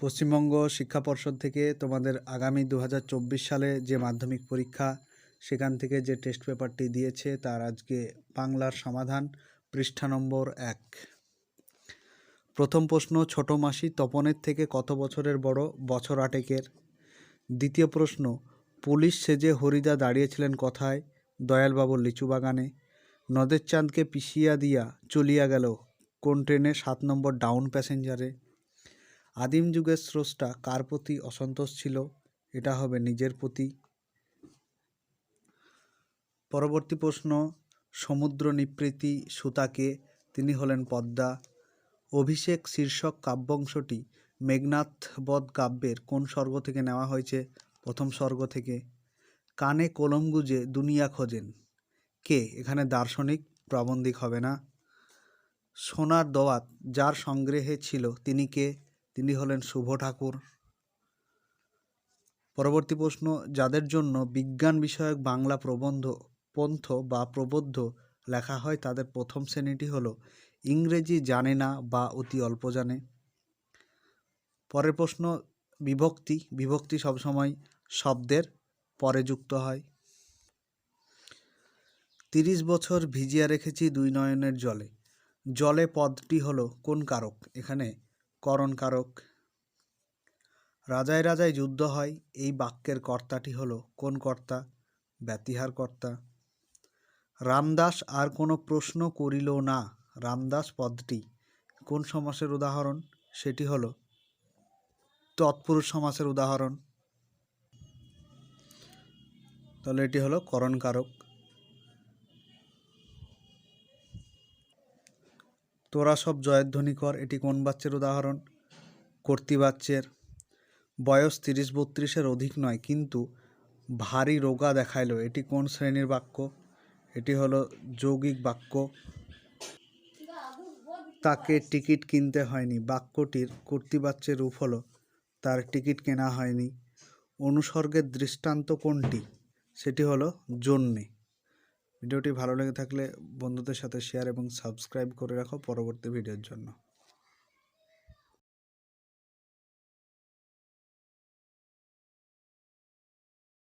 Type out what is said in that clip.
পশ্চিমবঙ্গ শিক্ষা পর্ষদ থেকে তোমাদের আগামী দু হাজার চব্বিশ সালে যে মাধ্যমিক পরীক্ষা, সেখান থেকে যে টেস্ট পেপারটি দিয়েছে, তার আজকে বাংলার সমাধান, পৃষ্ঠা নম্বর এক। প্রথম প্রশ্ন, ছোট মাসি তপনের থেকে কত বছরের বড়? বছর আটেকের। দ্বিতীয় প্রশ্ন, পুলিশ সেজে হরিদা দাঁড়িয়েছিলেন কথায়? দয়ালবাবুর লিচু বাগানে। নদের চাঁদকে পিষিয়া দিয়া চলিয়া গেল, কোন ট্রেনে সাত নম্বর ডাউন প্যাসেঞ্জারে আদিম যুগের স্রষ্টা কার প্রতি অসন্তোষ ছিল? এটা হবে নিজের প্রতি। পরবর্তী প্রশ্ন সমুদ্র নিপৃতি সুতাকে তিনি হলেন পদ্মা। অভিষেক শীর্ষক কাব্যাংশটি মেঘনাথ বধ কাব্যের কোন স্বর্গ থেকে নেওয়া হয়েছে? প্রথম স্বর্গ থেকে। কানে কলম গুজে দুনিয়া খোঁজেন। কে? এখানে দার্শনিক, প্রাবন্ধিক হবে না। সোনার দোয়াত যার সংগ্রহে ছিল, তিনি কে? তিনি হলেন শুভ ঠাকুর। পরবর্তী প্রশ্ন, যাদের জন্য বিজ্ঞান বিষয়ক বাংলা প্রবন্ধ, পন্থ বা প্রবন্ধ লেখা হয়, তাদের প্রথম শ্রেণীটি হলো ইংরেজি জানে না বা অতি অল্প জানে। পরের প্রশ্ন, বিভক্তি বিভক্তি সবসময় শব্দের পরে যুক্ত হয়। তিরিশ বছর ভিজিয়া রেখেছি দুই নয়নের জলে। জলে পদটি হলো কোন কারক? এখানে করণ কারক রাজায় রাজায় যুদ্ধ হয়, এই বাক্যের কর্তাটি হলো কোন কর্তা? ব্যতিহার কর্তা। রামদাস আর কোনো প্রশ্ন করিল না। রামদাস পদটি কোন সমাসের উদাহরণ? সেটি হলো তৎপুরুষ সমাসের উদাহরণ। তাহলে এটি হলো করণ তোরা সব জয়ধ্বনি কর, এটি কোন বাচ্চের উদাহরণ? কর্তৃবাচ্যের। বয়স তিরিশ বত্রিশের অধিক নয়, কিন্তু ভারী রোগা দেখাইলো। এটি কোন শ্রেণির বাক্য? এটি হলো যৌগিক বাক্য। তাকে টিকিট কিনতে হয়নি। বাক্যটির কর্তৃবাচ্যের রূপ হলো, তার টিকিট কেনা হয়নি। অনুসর্গের দৃষ্টান্ত কোনটি? সেটি হলো জন্যে। ভিডিওটি ভালো লেগে থাকলে বন্ধুদের সাথে শেয়ার এবং সাবস্ক্রাইব করে রাখো পরবর্তী ভিডিওর জন্য।